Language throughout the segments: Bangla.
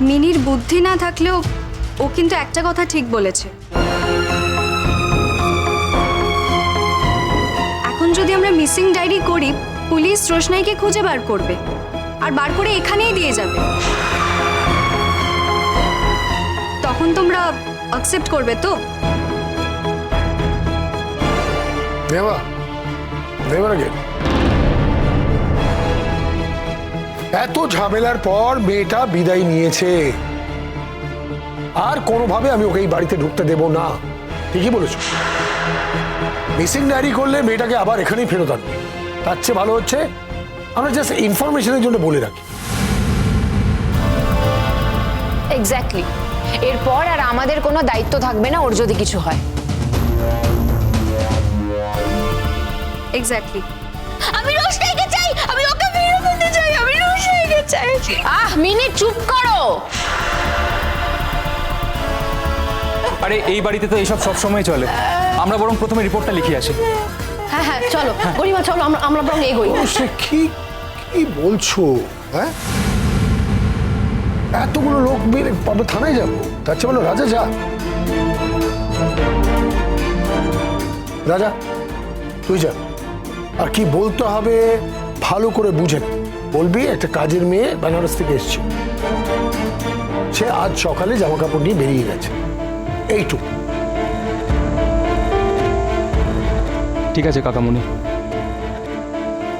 মিনির বুদ্ধি না থাকলেও ও কিন্তু একটা কথা ঠিক বলেছে। এখন যদি আমরা মিসিং ডায়েরি করি, পুলিশ রোশনাইকে খুঁজে বার করবে আর বার করে এখানেই দিয়ে যাবে। তখন তোমরা অ্যাকসেপ্ট করবে তো? নেওয়া নেভার আগে এত ঝামেলার পর মেয়েটা বিদায় নিয়েছে। আর কোনোভাবে আমি ওকে এই বাড়িতে ঢুকতে দেব না। ঠিকই বলেছ। মিসিং ডায়েরি করলে মেয়েটাকে আবার এখানেই ফেরত আনবে। তার চেয়ে ভালো হচ্ছে আমরা জাস্ট ইনফরমেশনের জন্য বলে রাখি। এক্স্যাক্টলি এরপর আর আমাদের কোনো দায়িত্ব থাকবে না ওর যদি কিছু হয়। এক্স্যাক্টলি আমি রোশনাইকে মিনি চুপ করো। আরে এই বাড়িতে তো এইসব সব সময় চলে। আমরা বরং প্রথমে রিপোর্টটা লিখে আসি। হ্যাঁ হ্যাঁ চলো। গরিমা চলো আমরা আমরা বরং এগোই। সে কি কি বলছো? হ্যাঁ? এতগুলো লোক বের পাবে থানায় যাব। তার চেয়ে বলো রাজা যা। রাজা তুই যা। আর কি বলতে হবে ভালো করে বুঝে নে। বলবি? একটা কাজের মেয়ে বেনারস থেকে এসছে। সে আজ সকালে জামা কাপড় নিয়ে বেরিয়ে গেছে। এইটুকু। ঠিক আছে কাকামণি।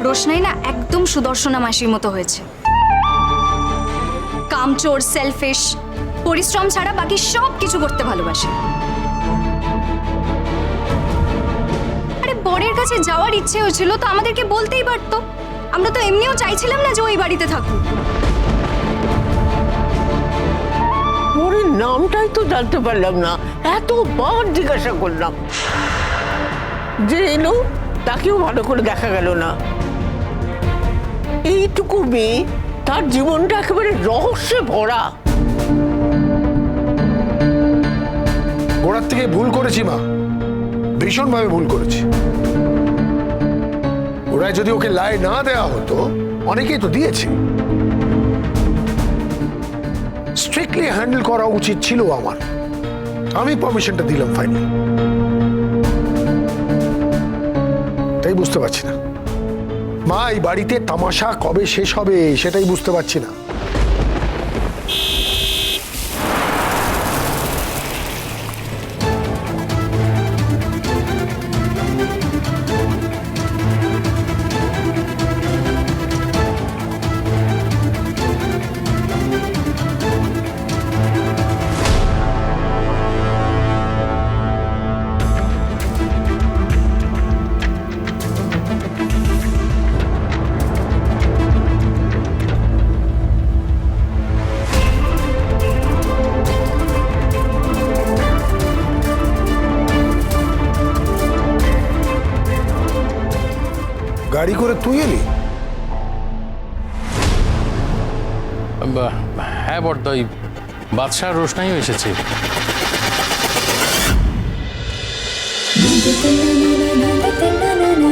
রোশনাই না একদম সুদর্শনা মাসির মতো হয়েছে। কামচোর সেলফিশ পরিশ্রম ছাড়া বাকি সব কিছু করতে ভালোবাসে। আরে বরের কাছে যাওয়ার ইচ্ছে হয়েছিল তো আমাদেরকে বলতেই পারতো। আমরা তো এমনিও চাইছিলাম না যে ওই বাড়িতে থাকুক। ওর নামটাই তো জানতে পারলাম না। এতবার জিজ্ঞাসা করলাম। যে এলো তাকেও ভালো করে দেখা গেল না। এইটুকু মেয়ে তার জীবনটা একেবারে রহস্যে ভরা। গোড়ার থেকে ভুল করেছি মা। ভীষণভাবে ভুল করেছি। ওরা যদি ওকে লাই না দেওয়া হতো, অনেকেই তো দিয়েছে। স্ট্রিক্টলি হ্যান্ডেল করা উচিত ছিল আমার। আমি পারমিশনটা দিলাম ফাইনাল তাই বুঝতে পারছি না। মা, এই বাড়িতে তামাশা কবে শেষ হবে, সেটাই বুঝতে পারছি না। গাড়ি করে তুই এলি? হ্যাঁ বড়দাই বাদশাহ রোশনাই এসেছে।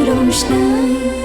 রোশনাই।